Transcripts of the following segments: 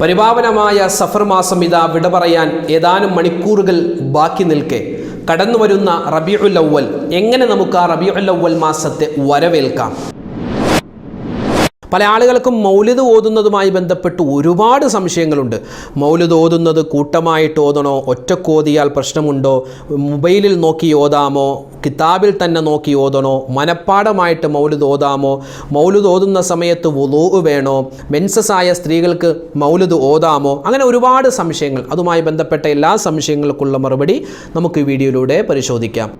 പരിപാവനമായ സഫർ മാസം ഇതാ വിട പറയാൻ ഏതാനും മണിക്കൂറുകൾ ബാക്കി നിൽക്കെ. കടന്നു വരുന്ന റബിയുൽ അവ്വൽ. എങ്ങനെ നമുക്ക് ആ റബിയുൽ അവൽ മാസത്തെ വരവേൽക്കാം? പല ആളുകൾക്കും മൗലിത് ഓതുന്നതുമായി ബന്ധപ്പെട്ട് ഒരുപാട് സംശയങ്ങളുണ്ട്. മൗലിത് ഓതുന്നത് കൂട്ടമായിട്ട് ഓതണോ? ഒറ്റക്കോതിയാൽ പ്രശ്നമുണ്ടോ? മൊബൈലിൽ നോക്കി ഓതാമോ? കിതാബിൽ തന്നെ നോക്കി ഓതണോ? മനപ്പാടമായിട്ട് മൗലുദ് ഓതാമോ? മൗലുദ് ഓതുന്ന സമയത്ത് വുളൂ വേണോ? മെൻസസായ സ്ത്രീകൾക്ക് മൗലുദ് ഓതാമോ? അങ്ങനെ ഒരുപാട് സംശയങ്ങൾ. അതുമായി ബന്ധപ്പെട്ട എല്ലാ സംശയങ്ങൾക്കുള്ള മറുപടി നമുക്ക് ഈ വീഡിയോയിലൂടെ പരിശോധിക്കാം.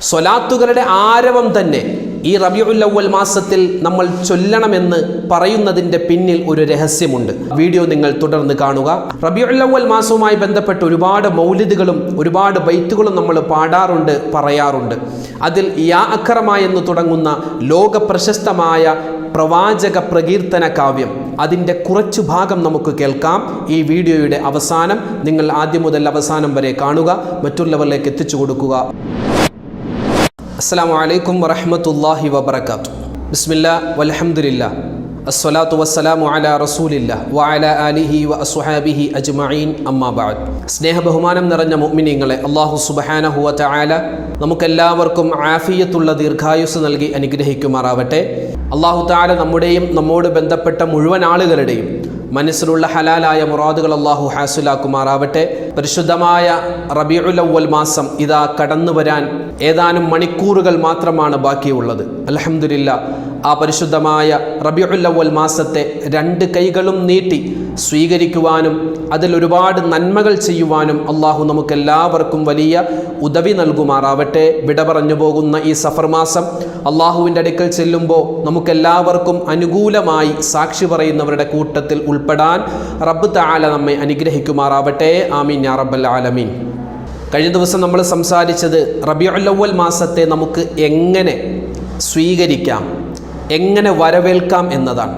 സ്വലാത്തുകളുടെ ആരവം തന്നെ. ഈ റബിയുൽ അവൽ മാസത്തിൽ നമ്മൾ ചൊല്ലണമെന്ന് പറയുന്നതിന്റെ പിന്നിൽ ഒരു രഹസ്യമുണ്ട്. വീഡിയോ നിങ്ങൾ തുടർന്ന് കാണുക. റബിയുൽ അവൽ മാസവുമായി ബന്ധപ്പെട്ട് ഒരുപാട് മൗലിദുകളും ഒരുപാട് ബൈത്തുകളും നമ്മൾ പാടാറുണ്ട് പറയാറുണ്ട്. അതിൽ യാ അക്രമ എന്ന് തുടങ്ങുന്ന ലോക പ്രശസ്തമായ പ്രവാചക പ്രകീർത്തന കാവ്യം. അതിന്റെ കുറച്ചു ഭാഗം നമുക്ക് കേൾക്കാം. ഈ വീഡിയോയുടെ അവസാനം നിങ്ങൾ ആദ്യം മുതൽ അവസാനം വരെ കാണുക. മറ്റുള്ളവരിലേക്ക് എത്തിച്ചു കൊടുക്കുക. അസ്സാം വലൈക്കും വറഹമത്തല്ലാഹി വബർക്കാത്തു ബിസ്മില്ല വലഹമുല്ല അസ്വലാത്തു വസ്സലാമു അല റസൂലില്ല വഅല ആലിഹി വ അസുഹാബിഹി അജ്മഈൻ അമ്മാ സ്നേഹബഹുമാനം സ്നേഹ ബഹുമാനം നിറഞ്ഞ മുഅ്മിനീങ്ങളെ അള്ളാഹു സുബ്ഹാനഹു വ തആല നമുക്കെല്ലാവർക്കും ആഫിയത്തുള്ള ദീർഘായുസ് നൽകി അനുഗ്രഹിക്കുമാറാവട്ടെ. അള്ളാഹു താല നമ്മുടെയും നമ്മോട് ബന്ധപ്പെട്ട മുഴുവൻ ആളുകളുടെയും മനസ്സിലുള്ള ഹലാലായ മുറാദുകൾ അള്ളാഹു ഹാസുലാക്കുമാറാവട്ടെ. പരിശുദ്ധമായ റബിയുലവൽ മാസം ഇതാ കടന്നു വരാൻ ഏതാനും മണിക്കൂറുകൾ മാത്രമാണ് ബാക്കിയുള്ളത്. അലഹമുല്ല ആ പരിശുദ്ധമായ റബിയുല്ലവൽ മാസത്തെ രണ്ട് കൈകളും നീട്ടി സ്വീകരിക്കുവാനും അതിൽ ഒരുപാട് നന്മകൾ ചെയ്യുവാനും അള്ളാഹു നമുക്കെല്ലാവർക്കും വലിയ ഉദവി നൽകുമാറാവട്ടെ. വിട പറഞ്ഞു പോകുന്ന ഈ സഫർ മാസം അള്ളാഹുവിന്റെ അടുക്കൽ ചെല്ലുമ്പോൾ നമുക്കെല്ലാവർക്കും അനുകൂലമായി സാക്ഷി പറയുന്നവരുടെ കൂട്ടത്തിൽ ഉൾപ്പെടാൻ റബ്ബ് താല നമ്മെ അനുഗ്രഹിക്കുമാറാവട്ടെ. ആമീൻ യാ റബ്ബൽ ആലമീൻ. കഴിഞ്ഞ ദിവസം നമ്മൾ സംസാരിച്ചത് റബിയുല്ലവൽ മാസത്തെ നമുക്ക് എങ്ങനെ സ്വീകരിക്കാം? എങ്ങനെ വരവേൽക്കാം എന്നതാണ്.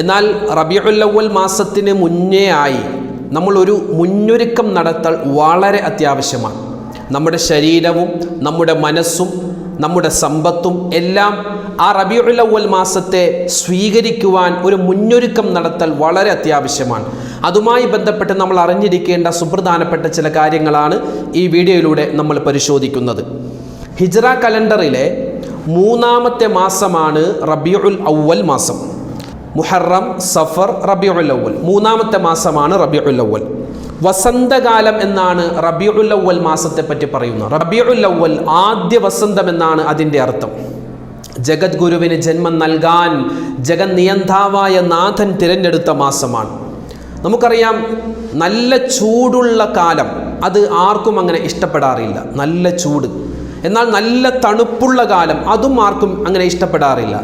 എന്നാൽ റബിയുല്ലവൽ മാസത്തിന് മുന്നേ ആയി നമ്മളൊരു മുന്നൊരുക്കം നടത്തൽ വളരെ അത്യാവശ്യമാണ്. നമ്മുടെ ശരീരവും നമ്മുടെ മനസ്സും നമ്മുടെ സമ്പത്തും എല്ലാം ആ റബിയുല്ലവൽ മാസത്തെ സ്വീകരിക്കുവാൻ ഒരു മുന്നൊരുക്കം നടത്തൽ വളരെ അത്യാവശ്യമാണ്. അതുമായി ബന്ധപ്പെട്ട് നമ്മൾ അറിഞ്ഞിരിക്കേണ്ട സുപ്രധാനപ്പെട്ട ചില കാര്യങ്ങളാണ് ഈ വീഡിയോയിലൂടെ നമ്മൾ പരിശോധിക്കുന്നത്. ഹിജ്റ കലണ്ടറിലെ മൂന്നാമത്തെ മാസമാണ് റബിയുൽ അവൽ മാസം. മുഹറം സഫർ റബിയുൽ അവൽ മൂന്നാമത്തെ മാസമാണ് റബിയുൽ അവൽ വസന്തകാലം എന്നാണ് റബിയുൽ അവൽ മാസത്തെ പറ്റി പറയുന്നത്. റബിയുൽ അവൽ ആദ്യ വസന്തം എന്നാണ് അതിന്റെ അർത്ഥം. ജഗദ്ഗുരുവിന് ജന്മം നൽകാൻ ജഗന്നിയന്താവായ നാഥൻ തിരഞ്ഞെടുത്ത മാസമാണ്. നമുക്കറിയാം നല്ല ചൂടുള്ള കാലം അത് ആർക്കും അങ്ങനെ ഇഷ്ടപ്പെടാറില്ല. നല്ല ചൂട്. എന്നാൽ നല്ല തണുപ്പുള്ള കാലം അതും ആർക്കും അങ്ങനെ ഇഷ്ടപ്പെടാറില്ല.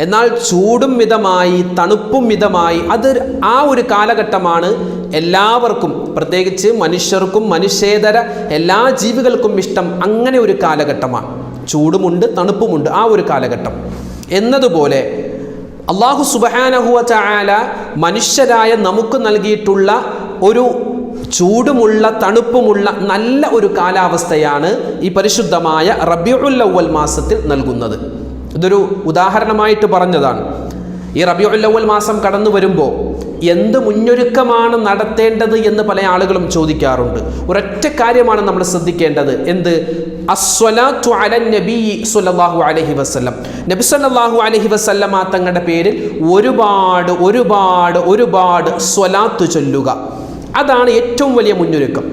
എന്നാൽ ചൂടും മിതമായി തണുപ്പും മിതമായി അത് ആ ഒരു കാലഘട്ടമാണ് എല്ലാവർക്കും പ്രത്യേകിച്ച് മനുഷ്യർക്കും മനുഷ്യേതര എല്ലാ ജീവികൾക്കും ഇഷ്ടം അങ്ങനെ ഒരു കാലഘട്ടമാണ്. ചൂടുമുണ്ട് തണുപ്പുമുണ്ട് ആ ഒരു കാലഘട്ടം. എന്നതുപോലെ അള്ളാഹു സുബഹാനഹുവ ചായാല മനുഷ്യരായ നമുക്ക് നൽകിയിട്ടുള്ള ഒരു ചൂടുമുള്ള തണുപ്പുമുള്ള നല്ല ഒരു കാലാവസ്ഥയാണ് ഈ പരിശുദ്ധമായ റബിയുല്ലവൽ മാസത്തിൽ നൽകുന്നത്. ഇതൊരു ഉദാഹരണമായിട്ട് പറഞ്ഞതാണ്. ഈ റബിയുല്ലവൽ മാസം കടന്നു വരുമ്പോൾ എന്ത് മുന്നൊരുക്കമാണ് നടത്തേണ്ടത് എന്ന് പല ആളുകളും ചോദിക്കാറുണ്ട്. ഒരൊറ്റ കാര്യമാണ് നമ്മൾ ശ്രദ്ധിക്കേണ്ടത്. എന്ത്? അസ്വലാത്തു അലൈഹി നബി തങ്ങളുടെ പേരിൽ ഒരുപാട് ഒരുപാട് ഒരുപാട് സ്വലാത്ത് ചൊല്ലുക. അതാണ് ഏറ്റവും വലിയ മുന്നൊരുക്കം.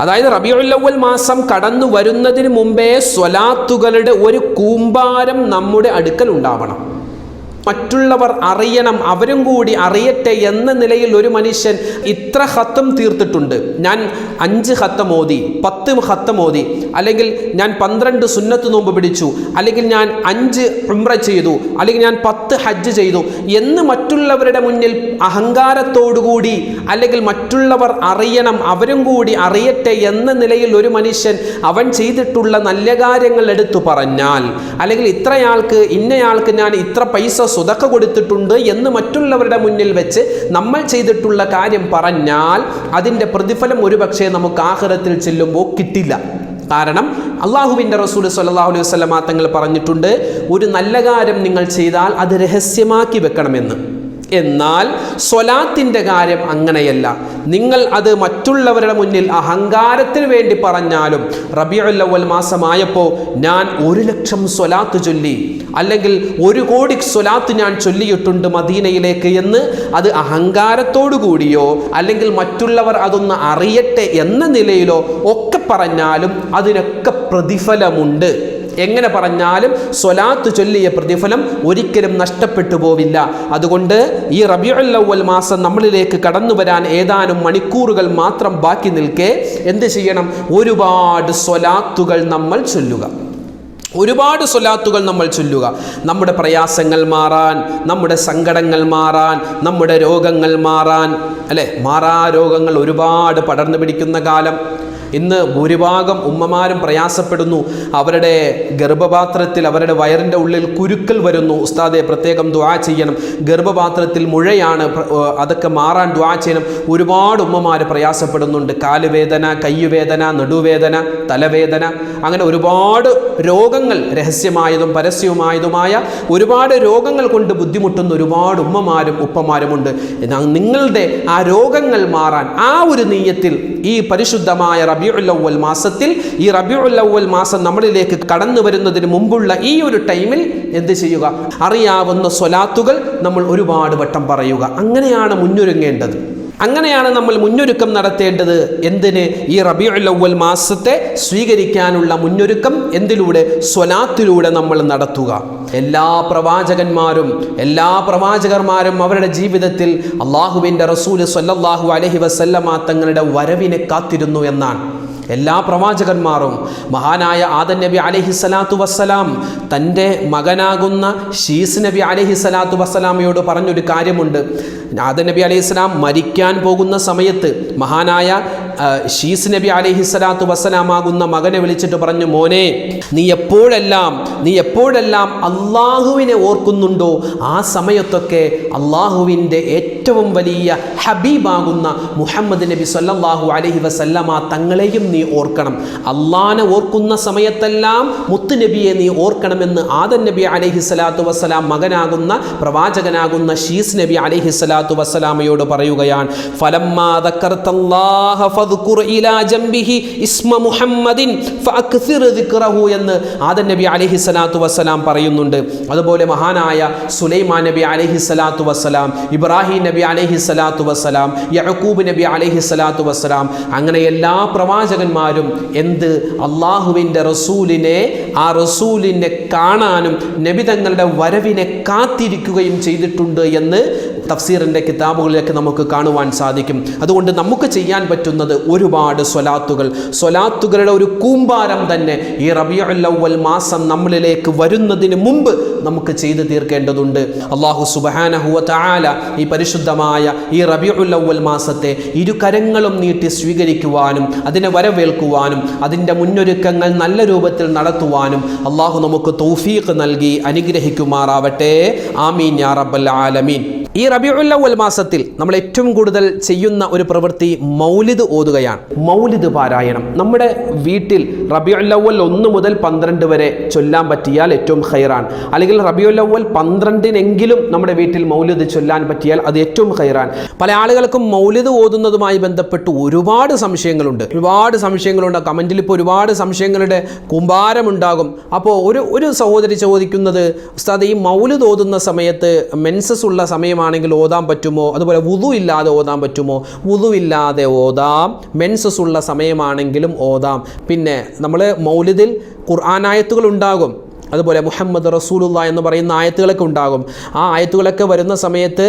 അതായത് റബിയുല്ലവൽ മാസം കടന്നു വരുന്നതിന് മുമ്പേ സ്വലാത്തുകളുടെ ഒരു കൂമ്പാരം നമ്മുടെ അടുക്കൽ ഉണ്ടാവണം. മറ്റുള്ളവർ അറിയണം അവരും കൂടി അറിയട്ടെ എന്ന നിലയിൽ ഒരു മനുഷ്യൻ ഇത്ര ഹത്തം തീർത്തിട്ടുണ്ട്. ഞാൻ അഞ്ച് ഹത്തം ഓതി പത്ത് ഹത്തം ഓതി അല്ലെങ്കിൽ ഞാൻ പന്ത്രണ്ട് സുന്നത്ത് നോമ്പ് പിടിച്ചു അല്ലെങ്കിൽ ഞാൻ അഞ്ച് ഉംറ ചെയ്തു അല്ലെങ്കിൽ ഞാൻ പത്ത് ഹജ്ജ് ചെയ്തു എന്ന് മറ്റുള്ളവരുടെ മുന്നിൽ അഹങ്കാരത്തോടുകൂടി അല്ലെങ്കിൽ മറ്റുള്ളവർ അറിയണം അവരും കൂടി അറിയട്ടെ എന്ന നിലയിൽ ഒരു മനുഷ്യൻ അവൻ ചെയ്തിട്ടുള്ള നല്ല കാര്യങ്ങൾ എടുത്തു പറഞ്ഞാൽ അല്ലെങ്കിൽ ഇത്രയാൾക്ക് ഇന്നയാൾക്ക് ഞാൻ ഇത്ര പൈസ സുതക്ക കൊടുത്തിട്ടുണ്ട് എന്ന് മറ്റുള്ളവരുടെ മുന്നിൽ വെച്ച് നമ്മൾ ചെയ്തിട്ടുള്ള കാര്യം പറഞ്ഞാൽ അതിന്റെ പ്രതിഫലം ഒരുപക്ഷെ നമുക്ക് ആഹ്റത്തിൽ ചെല്ലുമ്പോൾ കിട്ടില്ല. കാരണം അള്ളാഹുവിന്റെ റസൂൽ സല്ലാഹു അലൈഹി വസ്ലമാ തങ്ങൾ പറഞ്ഞിട്ടുണ്ട് ഒരു നല്ല കാര്യം നിങ്ങൾ ചെയ്താൽ അത് രഹസ്യമാക്കി വെക്കണമെന്ന്. എന്നാൽ സ്വലാത്തിന്റെ കാര്യം അങ്ങനെയല്ല. നിങ്ങൾ അത് മറ്റുള്ളവരുടെ മുന്നിൽ അഹങ്കാരത്തിന് വേണ്ടി പറഞ്ഞാലും റബിയുല്ലവൽ മാസമായപ്പോൾ ഞാൻ ഒരു ലക്ഷം സ്വലാത്ത് ചൊല്ലി. അല്ലെങ്കിൽ ഒരു കോടി സ്വലാത്ത് ഞാൻ ചൊല്ലിയിട്ടുണ്ട് മദീനയിലേക്ക് എന്ന് അത് അഹങ്കാരത്തോടു കൂടിയോ അല്ലെങ്കിൽ മറ്റുള്ളവർ അതൊന്ന് അറിയട്ടെ എന്ന നിലയിലോ ഒക്കെ പറഞ്ഞാലും അതിനൊക്കെ പ്രതിഫലമുണ്ട്. എങ്ങനെ പറഞ്ഞാലും സ്വലാത്ത് ചൊല്ലിയ പ്രതിഫലം ഒരിക്കലും നഷ്ടപ്പെട്ടു പോവില്ല. അതുകൊണ്ട് ഈ റബിയുല്ലവൽ മാസം നമ്മളിലേക്ക് കടന്നു വരാൻ ഏതാനും മണിക്കൂറുകൾ മാത്രം ബാക്കി നിൽക്കെ എന്ത് ചെയ്യണം? ഒരുപാട് സ്വലാത്തുകൾ നമ്മൾ ചൊല്ലുക. ഒരുപാട് സ്വലാത്തുകൾ നമ്മൾ ചൊല്ലുക. നമ്മുടെ പ്രയാസങ്ങൾ മാറാൻ നമ്മുടെ സങ്കടങ്ങൾ മാറാൻ നമ്മുടെ രോഗങ്ങൾ മാറാൻ അല്ലേ? മാറാ രോഗങ്ങൾ ഒരുപാട് പടർന്നു പിടിക്കുന്ന കാലം. ഇന്ന് ഭൂരിഭാഗം ഉമ്മമാരും പ്രയാസപ്പെടുന്നു. അവരുടെ ഗർഭപാത്രത്തിൽ അവരുടെ വയറിന്റെ ഉള്ളിൽ കുരുക്കൾ വരുന്നു. ഉസ്താദെ പ്രത്യേകം ദ്വാ ചെയ്യണം. ഗർഭപാത്രത്തിൽ മുഴയാണ്. അതൊക്കെ മാറാൻ ദ്വാ ചെയ്യണം. ഒരുപാട് ഉമ്മമാർ പ്രയാസപ്പെടുന്നുണ്ട്. കാലുവേദന കയ്യുവേദന നടുവേദന തലവേദന. അങ്ങനെ ഒരുപാട് രോഗങ്ങൾ രഹസ്യമായതും പരസ്യവുമായതുമായ ഒരുപാട് രോഗങ്ങൾ കൊണ്ട് ബുദ്ധിമുട്ടുന്ന ഒരുപാട് ഉമ്മമാരും ഉപ്പമാരുമുണ്ട്. നിങ്ങളുടെ ആ രോഗങ്ങൾ മാറാൻ ആ ഒരു നീയത്തിൽ ഈ പരിശുദ്ധമായ റബിയുല്ലവൽ മാസത്തിൽ ഈ റബിയുല്ലവൽ മാസം നമ്മളിലേക്ക് കടന്നു വരുന്നതിന് മുമ്പുള്ള ഈ ഒരു ടൈമിൽ എന്ത് ചെയ്യുക? അറിയാവുന്ന സ്വലാത്തുകൾ നമ്മൾ ഒരുപാട് വട്ടം പറയുക. അങ്ങനെയാണ് മുന്നൊരുങ്ങേണ്ടത്. അങ്ങനെയാണ് നമ്മൾ മുന്നൊരുക്കം നടത്തേണ്ടത്. എന്തിന്? ഈ റബിയുല്ലവൽ മാസത്തെ സ്വീകരിക്കാനുള്ള മുന്നൊരുക്കം എന്തിലൂടെ? സ്വലാത്തിലൂടെ നമ്മൾ നടത്തുക. എല്ലാ പ്രവാചകന്മാരും എല്ലാ പ്രവാചകന്മാരും അവരുടെ ജീവിതത്തിൽ അള്ളാഹുവിന്റെ റസൂൽ സല്ലല്ലാഹു അലഹി വസല്ലമ തങ്ങളുടെ വരവിനെ കാത്തിരുന്നു എന്നാണ്. എല്ലാ പ്രവാചകന്മാരും മഹാനായ ആദൻ നബി അലഹി സ്വലാത്തു വസ്സലാം തന്റെ മകനാകുന്ന ഷീസ് നബി അലഹി സ്വലാത്തു വസ്സലാമയോട് പറഞ്ഞൊരു കാര്യമുണ്ട്. ആദൻ നബി അലൈഹി സ്വലാം മരിക്കാൻ പോകുന്ന സമയത്ത് മഹാനായ ഷീസ് നബി അലൈഹി സ്വലാത്തു വസ്സലാമാകുന്ന മകനെ വിളിച്ചിട്ട് പറഞ്ഞു മോനെ നീ എപ്പോഴെല്ലാം നീ എപ്പോഴെല്ലാം അള്ളാഹുവിനെ ഓർക്കുന്നുണ്ടോ ആ സമയത്തൊക്കെ അള്ളാഹുവിന്റെ ഏറ്റവും വലിയ ഹബീബാകുന്ന മുഹമ്മദ് നബി സല്ലാഹു അലൈഹി വസല്ലമ തങ്ങളെയും നീ ഓർക്കണം. അള്ളാനെ ഓർക്കുന്ന സമയത്തെല്ലാം മുത്തുനബിയെ നീ ഓർക്കണമെന്ന് ആദൻ നബി അലഹി സ്വലാത്തു വസ്സലാം മകനാകുന്ന പ്രവാചകനാകുന്ന ഷീസ് നബി അലഹി സ്വലാത്തു വസ്സലാമയോട് പറയുകയാണ് ഫലമ്മാ എന്ന് ആദൻ നബി അലഹി സ്വലാത്തു വസ്സലാം പറയുന്നുണ്ട്. അതുപോലെ മഹാനായ സുലൈമാൻ നബി അലഹി സ്വലാത്തു വസ്സലാം ഇബ്രാഹിം നബി അലഹി സ്വലാത്തു വസ്സലാം യഹക്കൂബ് നബി അലഹി സ്വലാത്തു വസ്സലാം അങ്ങനെ എല്ലാ പ്രവാചകന്മാരും എന്ത് അള്ളാഹുവിന്റെ റസൂലിനെ ആ റസൂലിനെ കാണാനും നബി തങ്ങളുടെ വരവിനെ കാത്തിരിക്കുകയും ചെയ്തിട്ടുണ്ട് എന്ന് തഫ്സീറിന്റെ കിതാബുകളിലൊക്കെ നമുക്ക് കാണുവാൻ സാധിക്കും. അതുകൊണ്ട് നമുക്ക് ചെയ്യാൻ പറ്റുന്നത് ഒരുപാട് സ്വലാത്തുകൾ. സ്വലാത്തുകളുടെ ഒരു കൂമ്പാരം തന്നെ ഈ റബിയുല്ലവൽ മാസം നമ്മളിലേക്ക് വരുന്നതിന് മുമ്പ് നമുക്ക് ചെയ്തു തീർക്കേണ്ടതുണ്ട്. അള്ളാഹു സുബഹാനഹുവ താല ഈ പരിശുദ്ധമായ ഈ റബിയുല്ലവൽ മാസത്തെ ഇരുകരങ്ങളും നീട്ടി സ്വീകരിക്കുവാനും അതിനെ വരവേൽക്കുവാനും അതിന്റെ മുന്നൊരുക്കങ്ങൾ നല്ല രൂപത്തിൽ നടത്തുവാനും അള്ളാഹു നമുക്ക് തൗഫീഖ് നൽകി അനുഗ്രഹിക്കുമാറാവട്ടെ. ആമീൻ യാ റബ്ബൽ ആലമീൻ. ഈ റബിയുല്ലവൽ മാസത്തിൽ നമ്മൾ ഏറ്റവും കൂടുതൽ ചെയ്യുന്ന ഒരു പ്രവൃത്തി മൗലിദ് ഓതുകയാണ്. മൗലിദ് പാരായണം. നമ്മുടെ വീട്ടിൽ റബിയുല്ലവൽ ഒന്ന് മുതൽ പന്ത്രണ്ട് വരെ ചൊല്ലാൻ പറ്റിയാൽ ഏറ്റവും ഹൈറാൻ അല്ലെങ്കിൽ റബിയുല്ലവൽ പന്ത്രണ്ടിനെങ്കിലും നമ്മുടെ വീട്ടിൽ മൗലിദ് ചൊല്ലാൻ പറ്റിയാൽ അത് ഏറ്റവും ഹൈറാൻ പല ആളുകൾക്കും മൗലിദ് ഓതുന്നതുമായി ബന്ധപ്പെട്ട് ഒരുപാട് സംശയങ്ങളുണ്ട്. ഒരുപാട് സംശയങ്ങളുണ്ട്. കമന്റിൽ ഇപ്പോൾ ഒരുപാട് സംശയങ്ങളുടെ കുമ്പാരമുണ്ടാകും. അപ്പോൾ ഒരു ഒരു സഹോദരി ചോദിക്കുന്നത് ഉസ്താദ് ഈ മൗലിദ് ഓതുന്ന സമയത്ത് മെൻസസ് ഉള്ള സമയമാണെങ്കിൽ ഓതാൻ പറ്റുമോ? അതുപോലെ വുതു ഇല്ലാതെ ഓതാൻ പറ്റുമോ? വുതു ഇല്ലാതെ ഓതാം. മെൻസസ് ഉള്ള സമയമാണെങ്കിലും ഓതാം. പിന്നെ നമ്മൾ മൗലിദിൽ ഖുർആാനായത്തുകൾ ഉണ്ടാകും. അതുപോലെ മുഹമ്മദ് റസൂലുള്ള എന്ന് പറയുന്ന ആയത്തുകളൊക്കെ ഉണ്ടാകും. ആ ആയത്തുകളൊക്കെ വരുന്ന സമയത്ത്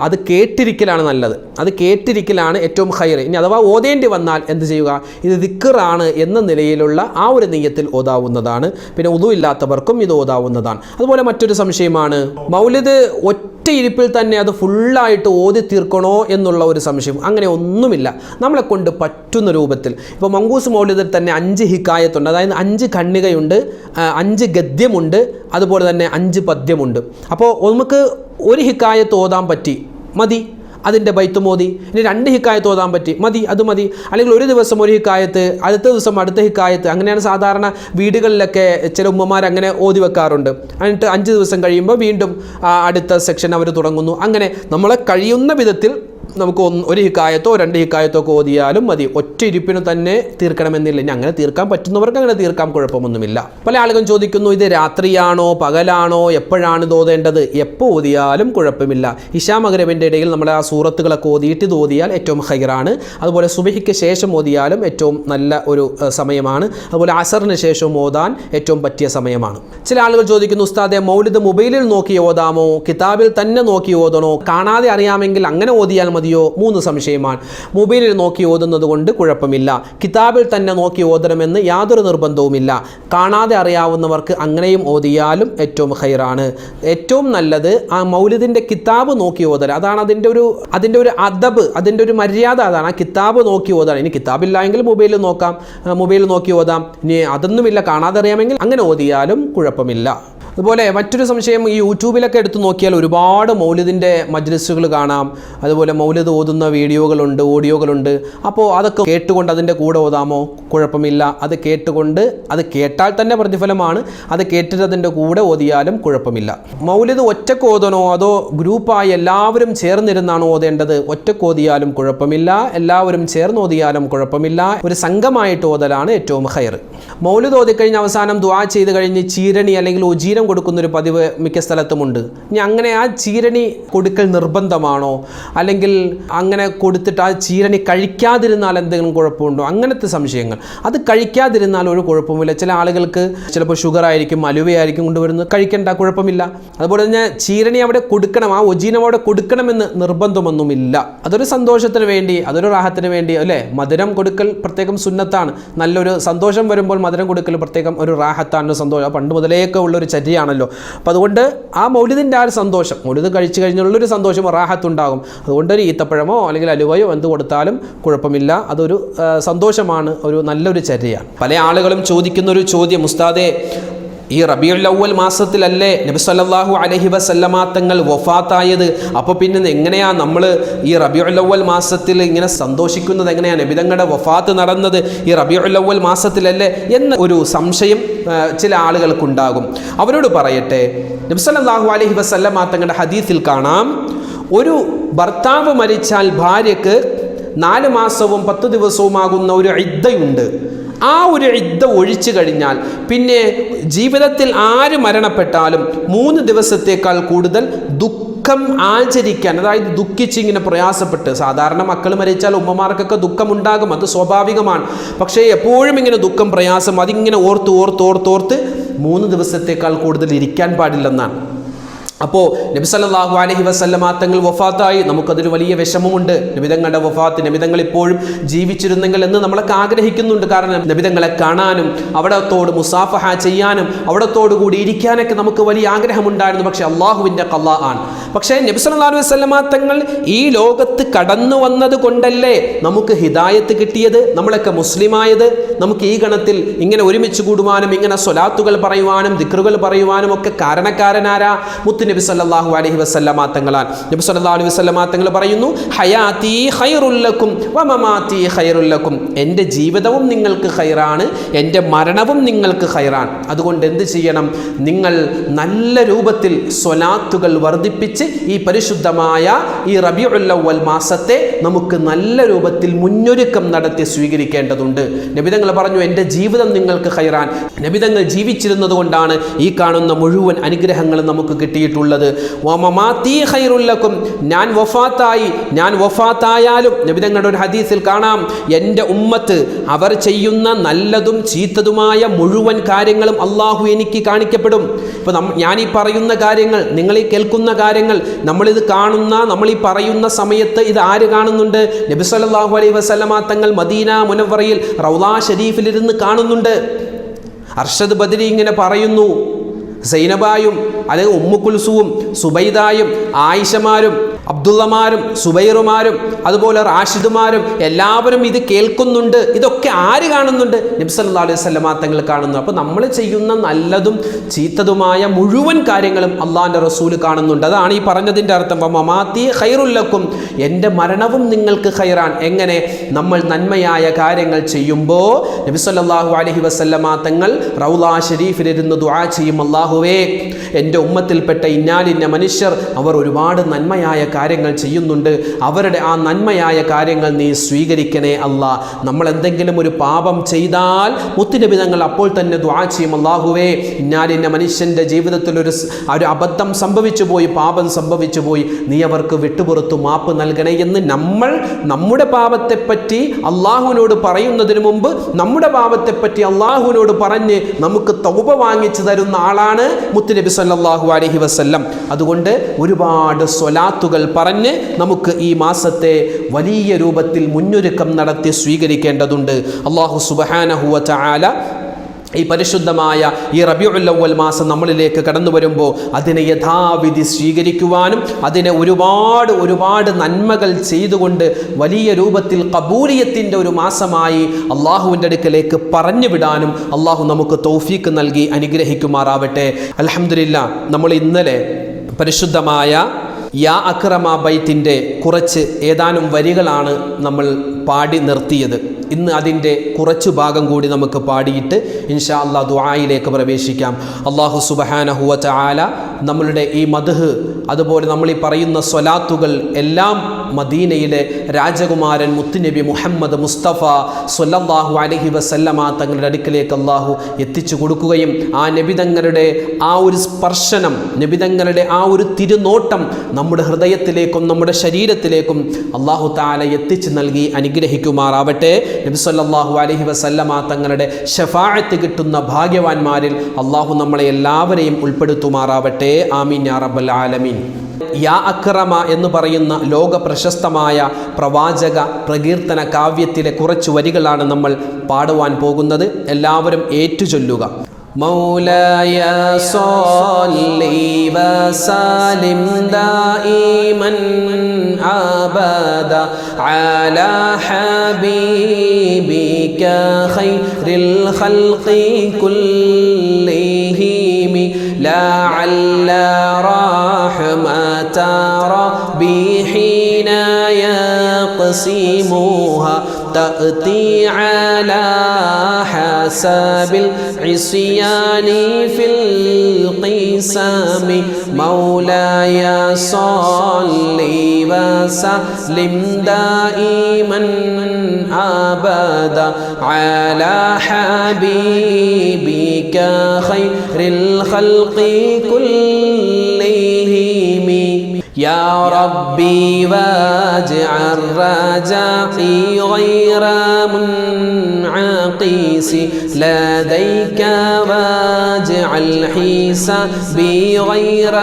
അത് കേട്ടിരിക്കലാണ് നല്ലത്. അത് കേട്ടിരിക്കലാണ് ഏറ്റവും ഹയർ ഇനി അഥവാ ഓതേണ്ടി വന്നാൽ എന്ത് ചെയ്യുക? ഇത് ദിക്കറാണ് എന്ന നിലയിലുള്ള ആ ഒരു നെയ്യത്തിൽ ഓതാവുന്നതാണ്. പിന്നെ ഉതു ഇല്ലാത്തവർക്കും ഇത് ഓതാവുന്നതാണ്. അതുപോലെ മറ്റൊരു സംശയമാണ്. മൗലിദ് ഒറ്റ ഇരിപ്പിൽ തന്നെ അത് ഫുള്ളായിട്ട് ഓതി തീർക്കണോ എന്നുള്ള ഒരു സംശയം. അങ്ങനെ ഒന്നുമില്ല. നമ്മളെ കൊണ്ട് പറ്റുന്ന രൂപത്തിൽ. ഇപ്പോൾ മങ്കൂസ് മൗലിദിൽ തന്നെ അഞ്ച് ഹിക്കായത്തുണ്ട്. അതായത് അഞ്ച് ഖണ്ണികയുണ്ട് ആ, അഞ്ച് ഗദ്യമുണ്ട് അതുപോലെ തന്നെ അഞ്ച് പദ്യമുണ്ട്. അപ്പോൾ നമുക്ക് ഒരു ഹിക്കായത്ത് ഓതാൻ പറ്റി. മതി. അതിന്റെ ബൈത്ത് മോദി. ഇനി രണ്ട് ഹിക്കായത്ത് ഓതാൻ പറ്റി. മതി അത് മതി. അല്ലെങ്കിൽ ഒരു ദിവസം ഒരു ഹിക്കായത്ത് അടുത്ത ദിവസം അടുത്ത ഹിക്കായത്ത്. അങ്ങനെയാണ് സാധാരണ വീടുകളിലൊക്കെ ചില ഉമ്മമാർ അങ്ങനെ ഓതി വെക്കാറുണ്ട്. എന്നിട്ട് അഞ്ച് ദിവസം കഴിയുമ്പോൾ വീണ്ടും അടുത്ത സെക്ഷൻ അവർ തുടങ്ങുന്നു. അങ്ങനെ നമ്മളെ കഴിയുന്ന വിധത്തിൽ നമുക്ക് ഒന്ന് ഒരു ഹിക്കായത്തോ രണ്ട് ഹിക്കായത്തോ ഒക്കെ ഓതിയാലും മതി. ഒറ്റ ഇരിപ്പിന് തന്നെ തീർക്കണമെന്നില്ല. ഇനി അങ്ങനെ തീർക്കാൻ പറ്റുന്നവർക്ക് അങ്ങനെ തീർക്കാം കുഴപ്പമൊന്നുമില്ല. പല ആളുകളും ചോദിക്കുന്നു ഇത് രാത്രിയാണോ? പകലാണോ? എപ്പോഴാണ് ഇത് ഓതേണ്ടത്? എപ്പോൾ ഓതിയാലും കുഴപ്പമില്ല. ഇഷാ മകരവിന്റെ ഇടയിൽ നമ്മൾ ആ സൂറത്തുകളൊക്കെ ഓതിയിട്ട് ഇത് ഓതിയാൽ ഏറ്റവും ഹൈറാണ് അതുപോലെ സുബഹിക്ക് ശേഷം ഓതിയാലും ഏറ്റവും നല്ല ഒരു സമയമാണ്. അതുപോലെ അസറിന് ശേഷം ഓതാൻ ഏറ്റവും പറ്റിയ സമയമാണ്. ചില ആളുകൾ ചോദിക്കുന്നു ഉസ്താദെ മൗലിദ് മൊബൈലിൽ നോക്കി ഓതാമോ? കിതാബിൽ തന്നെ നോക്കി ഓതണോ? കാണാതെ അറിയാമെങ്കിൽ അങ്ങനെ ഓതിയാൽ മതിയോ? മൂന്ന് സംശയമാണ്. മൊബൈലിൽ നോക്കി ഓതുന്നത് കൊണ്ട് കുഴപ്പമില്ല. കിതാബിൽ തന്നെ നോക്കി ഓതണമെന്ന് യാതൊരു നിർബന്ധവുമില്ല. കാണാതെ അറിയാവുന്നവർക്ക് അങ്ങനെയും ഓതിയാലും ഏറ്റവും ഹൈറാണ്. ഏറ്റവും നല്ലത് ആ മൗലിദിന്റെ കിതാബ് നോക്കി ഓതൽ. അതാണ് അതിന്റെ ഒരു അതിന്റെ ഒരു അദബ് അതിന്റെ ഒരു മര്യാദ അതാണ്. ആ കിതാബ് നോക്കി ഓതാൻ. ഇനി കിതാബില്ലായെങ്കിൽ മൊബൈലിൽ നോക്കാം. മൊബൈലിൽ നോക്കി ഓതാം. ഇനി അതൊന്നുമില്ല. കാണാതെ അറിയാമെങ്കിൽ അങ്ങനെ ഓതിയാലും കുഴപ്പമില്ല. അതുപോലെ മറ്റൊരു സംശയം ഈ യൂട്യൂബിലൊക്കെ എടുത്ത് നോക്കിയാൽ ഒരുപാട് മൗലിദിന്റെ മജ്ലിസുകൾ കാണാം. അതുപോലെ മൗലിദ് ഓതുന്ന വീഡിയോകളുണ്ട് ഓഡിയോകളുണ്ട്. അപ്പോൾ അതൊക്കെ കേട്ടുകൊണ്ട് അതിന്റെ കൂടെ ഓതാമോ? കുഴപ്പമില്ല. അത് കേട്ടുകൊണ്ട് അത് കേട്ടാൽ തന്നെ പ്രതിഫലമാണ്. അത് കേട്ടിട്ട് അതിന്റെ കൂടെ ഓതിയാലും കുഴപ്പമില്ല. മൗലിദ് ഒറ്റയ്ക്ക് ഓതണോ അതോ ഗ്രൂപ്പായി എല്ലാവരും ചേർന്നിരുന്നാണോ ഓതേണ്ടത്? ഒറ്റയ്ക്ക് ഓതിയാലും കുഴപ്പമില്ല. എല്ലാവരും ചേർന്ന് ഓതിയാലും കുഴപ്പമില്ല. ഒരു സംഘമായിട്ട് ഓതലാണ് ഏറ്റവും ഹയർ മൗലിദ് ഓതിക്കഴിഞ്ഞ് അവസാനം ദ്വാ ചെയ്ത് കഴിഞ്ഞ് ചീരണി അല്ലെങ്കിൽ ഉജീരം കൊടുക്കുന്ന ഒരു പതിവ് മിക്ക സ്ഥലത്തുമുണ്ട്. ഇനി അങ്ങനെ ആ ചീരണി കൊടുക്കൽ നിർബന്ധമാണോ? അല്ലെങ്കിൽ അങ്ങനെ കൊടുത്തിട്ട് ആ ചീരണി കഴിക്കാതിരുന്നാൽ എന്തെങ്കിലും കുഴപ്പമുണ്ടോ? അങ്ങനത്തെ സംശയങ്ങൾ. അത് കഴിക്കാതിരുന്നാൽ ഒരു കുഴപ്പമില്ല ചില ആളുകൾക്ക് ചിലപ്പോൾ ഷുഗർ ആയിരിക്കും അലുവയായിരിക്കും കൊണ്ടുവരുന്നത്. കഴിക്കേണ്ട കുഴപ്പമില്ല. അതുപോലെ തന്നെ ചീരണി അവിടെ കൊടുക്കണം ആ ഒജീനം അവിടെ കൊടുക്കണമെന്ന് നിർബന്ധമൊന്നുമില്ല. അതൊരു സന്തോഷത്തിന് വേണ്ടി അതൊരു റാഹത്തിന് വേണ്ടി അല്ലേ? മധുരം കൊടുക്കൽ പ്രത്യേകം സുന്നത്താണ്. നല്ലൊരു സന്തോഷം വരുമ്പോൾ മധുരം കൊടുക്കൽ പ്രത്യേകം ഒരു റാഹത്താണ് സന്തോഷം. പണ്ട് മുതലേക്കെ ഉള്ളൊരു ചര്യയാണല്ലോ അപ്പോൾ അതുകൊണ്ട് ആ മൗലിദിന്റെ ആ ഒരു സന്തോഷം മൗലിദ് കഴിച്ചു കഴിഞ്ഞുള്ളൊരു സന്തോഷം റാഹത്തുണ്ടാകും. അതുകൊണ്ട് ഒരു ഈത്തപ്പഴമോ അല്ലെങ്കിൽ അലുവയോ എന്ത് കൊടുത്താലും കുഴപ്പമില്ല. അതൊരു സന്തോഷമാണ് ഒരു നല്ലൊരു ചര്യയാണ്. പല ആളുകളും ചോദിക്കുന്നൊരു ചോദ്യം ഉസ്താദെ ഈ റബിയുൽ അവൽ മാസത്തിലല്ലേ നബി സല്ലല്ലാഹു അലൈഹി വസല്ലമ തങ്ങൾ വഫാത്തായത്? അപ്പോൾ പിന്നെ എങ്ങനെയാ നമ്മൾ ഈ റബിയുൽ അവൽ മാസത്തിൽ ഇങ്ങനെ സന്തോഷിക്കുന്നത്? എങ്ങനെയാണ് നബിതങ്ങളുടെ വഫാത്ത് നടന്നത്? ഈ റബിയുൽ അവൽ മാസത്തിലല്ലേ എന്ന ഒരു സംശയം ചില ആളുകൾക്കുണ്ടാകും. അവരോട് പറയട്ടെ നബി സല്ലല്ലാഹു അലൈഹി വസല്ലമ തങ്ങളുടെ ഹദീസിൽ കാണാം ഒരു ഭർത്താവ് മരിച്ചാൽ ഭാര്യക്ക് നാല് മാസവും പത്ത് ദിവസവുമാകുന്ന ഒരു ഇദ്ദയുണ്ട്. ആ ഒരു ഇദ്ദ ഒഴിച്ചു കഴിഞ്ഞാൽ പിന്നെ ജീവിതത്തിൽ ആര് മരണപ്പെട്ടാലും മൂന്ന് ദിവസത്തേക്കാൾ കൂടുതൽ ദുഃഖം ആചരിക്കാൻ അതായത് ദുഃഖിച്ച് ഇങ്ങനെ പ്രയാസപ്പെട്ട് സാധാരണ മക്കൾ മരിച്ചാൽ ഉമ്മമാർക്കൊക്കെ ദുഃഖമുണ്ടാകും അത് സ്വാഭാവികമാണ്. പക്ഷേ എപ്പോഴും ഇങ്ങനെ ദുഃഖം പ്രയാസം അതിങ്ങനെ ഓർത്ത് ഓർത്ത് ഓർത്ത് ഓർത്ത് മൂന്ന് ദിവസത്തേക്കാൾ കൂടുതൽ ഇരിക്കാൻ പാടില്ലെന്നാണ്. അപ്പോൾ നബി സല്ലല്ലാഹു അലൈഹി വസല്ലമ തങ്ങൾ വഫാത്തായി. നമുക്കതൊരു വലിയ വിഷമമുണ്ട്. നബിതങ്ങളുടെ വഫാത്ത് നബിതങ്ങൾ ഇപ്പോഴും ജീവിച്ചിരുന്നെങ്കിൽ എന്ന് നമ്മളൊക്കെ ആഗ്രഹിക്കുന്നുണ്ട്. കാരണം നബിതങ്ങളെ കാണാനും അവിടത്തോട് മുസാഫഹ ചെയ്യാനും അവിടത്തോടു കൂടി ഇരിക്കാനൊക്കെ നമുക്ക് വലിയ ആഗ്രഹമുണ്ടായിരുന്നു. പക്ഷേ അള്ളാഹുവിന്റെ കല്ലാ ആണ്. പക്ഷേ നബി സല്ലല്ലാഹു അലൈഹി വസല്ലമ തങ്ങൾ ഈ ലോകത്ത് കടന്നു വന്നത് കൊണ്ടല്ലേ നമുക്ക് ഹിദായത്ത് കിട്ടിയത്? നമ്മളൊക്കെ മുസ്ലിമായത്? നമുക്ക് ഈ ഗണത്തിൽ ഇങ്ങനെ ഒരുമിച്ച് കൂടുവാനും ഇങ്ങനെ സ്വലാത്തുകൾ പറയുവാനും ദിക്റുകൾ പറയുവാനും ഒക്കെ കാരണക്കാരനാരാ? മുത്തു നബി സല്ലല്ലാഹു അലൈഹി വസല്ലമ തങ്ങളാൻ നബി സല്ലല്ലാഹു അലൈഹി വസല്ലമ തങ്ങൾ പറയുന്നു ഹയാത്തി വമമാതി വമമാത്തി ഖൈറുല്ലക്കും എന്റെ ജീവിതവും നിങ്ങൾക്ക് ഹൈറാണ് എന്റെ മരണവും നിങ്ങൾക്ക് ഹൈറാണ് അതുകൊണ്ട് എന്ത് ചെയ്യണം? നിങ്ങൾ നല്ല രൂപത്തിൽ സ്വലാത്തുകൾ വർദ്ധിപ്പിച്ച് ഈ പരിശുദ്ധമായ ഈ റബിയുല്ലവൽ മാസത്തെ നമുക്ക് നല്ല രൂപത്തിൽ മുന്നൊരുക്കം നടത്തി സ്വീകരിക്കേണ്ടതുണ്ട്. നബിതങ്ങൾ പറഞ്ഞു എന്റെ ജീവിതം നിങ്ങൾക്ക് ഖൈറാൻ നബിതങ്ങൾ ജീവിച്ചിരുന്നത് കൊണ്ടാണ് ഈ കാണുന്ന മുഴുവൻ അനുഗ്രഹങ്ങളും നമുക്ക് കിട്ടിയിട്ടുള്ളത് വമമാത്തി ഖൈറുല്ലക്കും. ഞാൻ വഫാത്തായി. ഞാൻ വഫാത്തായാലും നബിതങ്ങളുടെ ഒരു ഹദീസിൽ കാണാം. എന്റെ ഉമ്മത്ത് അവർ ചെയ്യുന്ന നല്ലതും ചീത്തതുമായ മുഴുവൻ കാര്യങ്ങളും അള്ളാഹു എനിക്ക് കാണിക്കപ്പെടും. ഇപ്പോൾ നം ഈ പറയുന്ന കാര്യങ്ങൾ നിങ്ങൾ ഈ കേൾക്കുന്ന കാര്യങ്ങൾ നമ്മളിത് കാണുന്ന നമ്മൾ ഈ പറയുന്ന സമയത്ത് ഇത് ആര് കാണുന്നുണ്ട്? നബി സല്ലല്ലാഹു അലൈഹി വസ്ലമാ തങ്ങൾ മദീന മുനവറയിൽ റൗലാ ഷരീഫിലിരുന്ന് കാണുന്നുണ്ട്. അർഷദ് ബദരി ഇങ്ങനെ പറയുന്നു സൈനബായും അല്ലെങ്കിൽ ഉമ്മുക്കുൽസുവും സുബൈദായും ആയിഷമാരും അബ്ദുള്ളമാരും സുബൈറുമാരും അതുപോലെ റാഷിദുമാരും എല്ലാവരും ഇത് കേൾക്കുന്നുണ്ട്. ഇതൊക്കെ ആര് കാണുന്നുണ്ട്? നബ്സല്ലാ അലൈഹി സ്വലമാ തങ്ങൾ കാണുന്നു. അപ്പോൾ നമ്മൾ ചെയ്യുന്ന നല്ലതും ചീത്തതുമായ മുഴുവൻ കാര്യങ്ങളും അള്ളാഹിന്റെ റസൂൽ കാണുന്നുണ്ട്. അതാണ് ഈ പറഞ്ഞതിന്റെ അർത്ഥം. മമാത്തി ഹൈറുല്ലക്കും എന്റെ മരണവും നിങ്ങൾക്ക് ഹൈറാൻ എങ്ങനെ? നമ്മൾ നന്മയായ കാര്യങ്ങൾ ചെയ്യുമ്പോൾ നബിസല്ലാഹു അലഹി വസല്ലമ തങ്ങൾ റൗലാ ഷെരീഫിലിരുന്ന് ദുആ ചെയ്യും. അള്ളാഹുവേ എന്റെ ഉമ്മത്തിൽപ്പെട്ട ഇന്നാലിന്ന മനുഷ്യർ അവർ ഒരുപാട് നന്മയായ കാര്യങ്ങൾ ചെയ്യുന്നുണ്ട്. അവരുടെ ആ നന്മയായ കാര്യങ്ങൾ നീ സ്വീകരിക്കണേ അല്ല. നമ്മൾ എന്തെങ്കിലും ഒരു പാപം ചെയ്താൽ മുത്തിന്റെ തങ്ങൾ അപ്പോൾ തന്നെ ദ്വാ ചെയ്യും അള്ളാഹുവേ. ഇന്നാലിന്ന മനുഷ്യന്റെ ജീവിതത്തിൽ ഒരു ഒരു അബദ്ധം സംഭവിച്ചു പോയി പാപം സംഭവിച്ചു പോയി. നീ അവർക്ക് വിട്ടുപുറത്തു മാപ്പ് നൽകണേ എന്ന് നമ്മൾ നമ്മുടെ പാപത്തെപ്പറ്റി അള്ളാഹുവിനോട് പറയുന്നതിന് മുമ്പ് നമ്മുടെ പാപത്തെപ്പറ്റി അള്ളാഹുവിനോട് പറഞ്ഞ് നമുക്ക് തൗപ വാങ്ങിച്ചു തരുന്ന ആളാണ് മുത്തുനബി സല്ലാഹു അലഹി വസ്ല്ലം. അതുകൊണ്ട് ഒരുപാട് സ്വലാത്തുകൾ പറഞ്ഞ് നമുക്ക് ഈ മാസത്തെ വലിയ രൂപത്തിൽ മുന്നൊരുക്കം നടത്തി സ്വീകരിക്കേണ്ടതുണ്ട്. അള്ളാഹു സുബഹാനഹുവ ചാല ഈ പരിശുദ്ധമായ ഈ റബിയുല്ലവൽ മാസം നമ്മളിലേക്ക് കടന്നു വരുമ്പോൾ അതിനെ യഥാവിധി സ്വീകരിക്കുവാനും അതിനെ ഒരുപാട് ഒരുപാട് നന്മകൾ ചെയ്തുകൊണ്ട് വലിയ രൂപത്തിൽ കബൂലിയത്തിന്റെ ഒരു മാസമായി അള്ളാഹുവിന്റെ അടുക്കലേക്ക് പറഞ്ഞു വിടാനും അള്ളാഹു നമുക്ക് തൗഫീക്ക് നൽകി അനുഗ്രഹിക്കുമാറാവട്ടെ. അലഹമില്ല നമ്മൾ ഇന്നലെ പരിശുദ്ധമായ യാ അക്രമ ബൈത്തിന്റെ കുറച്ച് ഏതാനും വരികളാണ് നമ്മൾ പാടി നിർത്തിയത്. ഇന്ന് അതിന്റെ കുറച്ചു ഭാഗം കൂടി നമുക്ക് പാടിയിട്ട് ഇൻഷാ അള്ളാഹ് ദുആയിലേക്ക് പ്രവേശിക്കാം. അള്ളാഹു സുബഹാനഹുവ ചാല നമ്മളുടെ ഈ മധുഹ് അതുപോലെ നമ്മൾ ഈ പറയുന്ന സ്വലാത്തുകൾ എല്ലാം മദീനയിലെ രാജകുമാരൻ മുത്തുനബി മുഹമ്മദ് മുസ്തഫ സൊല്ലാഹു അലഹി വസല്ലമ തങ്ങളുടെ അടുക്കലേക്ക് അള്ളാഹു എത്തിച്ചു കൊടുക്കുകയും ആ നബിതങ്ങളുടെ ആ ഒരു സ്പർശനം നബിതങ്ങളുടെ ആ ഒരു തിരുനോട്ടം നമ്മുടെ ഹൃദയത്തിലേക്കും നമ്മുടെ ശരീരത്തിലേക്കും അള്ളാഹു താല എത്തിച്ചു നൽകി അനുഗ്രഹിക്കുമാറാവട്ടെ. നബി സല്ലല്ലാഹു അലൈഹി വസല്ലമ തങ്ങളുടെ ഷഫാഅത്ത് കിട്ടുന്ന ഭാഗ്യവാന്മാരിൽ അള്ളാഹു നമ്മളെ എല്ലാവരെയും ഉൾപ്പെടുത്തുമാറാവട്ടെ. ആമീൻ യാ റബ്ബൽ ആലമീൻ. യാ അക്രമ എന്ന് പറയുന്ന ലോക പ്രശസ്തമായ പ്രവാചക പ്രകീർത്തന കാവ്യത്തിലെ കുറച്ച് വരികളാണ് നമ്മൾ പാടുവാൻ പോകുന്നത്. എല്ലാവരും ഏറ്റുചൊല്ലുക. മൗലയ സോലിവസാലിം ദ അബദ ആ ഹബീബിക ربي حين يقسمها تأتي على حسب العصيان في القسم مولاي صل وسلم دائما أبدا على حبيبك خير الخلق كلهم. يا ربي واجعل رجاقي غير منعقيس لديك واجعل حسابي غير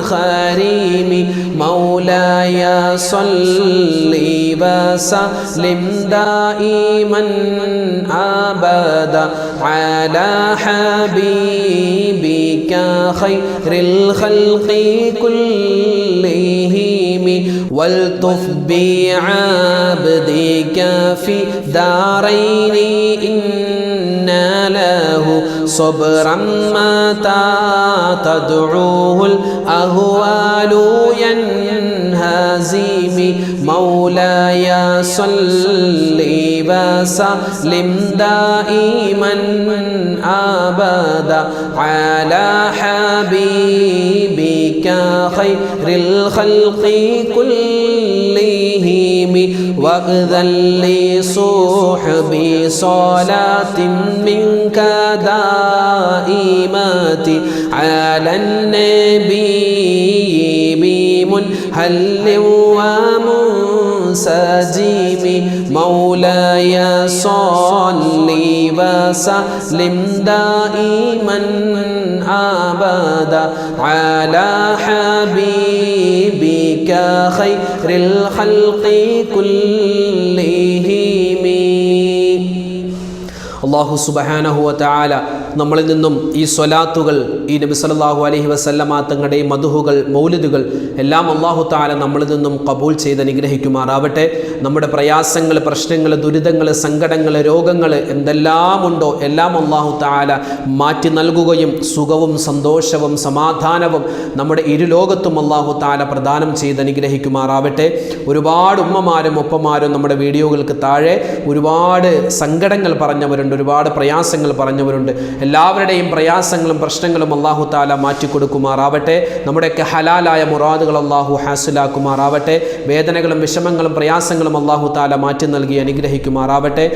منخرم. مولاي صل وسلم دائما أبدا على حبيبك خير الخلق كلهم. والطف بعبدك في دارين إن له صبرا متى تدعوه الأهوال ينهزم مولاي صل وسلم دائما أبدا على حبيبك خير الخلق كلهم وأذن لصحبي صلاة منك دائمات على النبي بمنهل سجيم مولاي صلي وسلم دائما أبدا على حبيبك خير الخلق كلهم. الله سبحانه وتعالى നമ്മളിൽ നിന്നും ഈ സ്വലാത്തുകൾ ഈ നബി സല്ലല്ലാഹു അലഹി വസല്ലമ തങ്ങളുടെ മധുഹുകൾ മൗലിദുകൾ എല്ലാം അള്ളാഹു താല നമ്മളിൽ നിന്നും കബൂൾ ചെയ്ത് അനുഗ്രഹിക്കുമാറാവട്ടെ. നമ്മുടെ പ്രയാസങ്ങൾ പ്രശ്നങ്ങൾ ദുരിതങ്ങൾ സങ്കടങ്ങൾ രോഗങ്ങൾ എന്തെല്ലാം ഉണ്ടോ എല്ലാം അള്ളാഹു താല മാറ്റി നൽകുകയും സുഖവും സന്തോഷവും സമാധാനവും നമ്മുടെ ഇരുലോകത്തും അള്ളാഹു താല പ്രദാനം ചെയ്ത് അനുഗ്രഹിക്കുമാറാവട്ടെ. ഒരുപാട് ഉമ്മമാരും ഒപ്പമാരും നമ്മുടെ വീഡിയോകൾക്ക് താഴെ ഒരുപാട് സങ്കടങ്ങൾ പറഞ്ഞവരുണ്ട് ഒരുപാട് പ്രയാസങ്ങൾ പറഞ്ഞവരുണ്ട്. എല്ലാവരുടെയും പ്രയാസങ്ങളും പ്രശ്നങ്ങളും അള്ളാഹു താല മാറ്റിക്കൊടുക്കുമാറാവട്ടെ. നമ്മുടെയൊക്കെ ഹലാലായ മുറാദുകൾ അള്ളാഹു ഹാസിലാക്കുമാറാവട്ടെ. വേദനകളും വിഷമങ്ങളും പ്രയാസങ്ങളും അള്ളാഹു താല മാറ്റി നൽകി അനുഗ്രഹിക്കുമാറാവട്ടെ.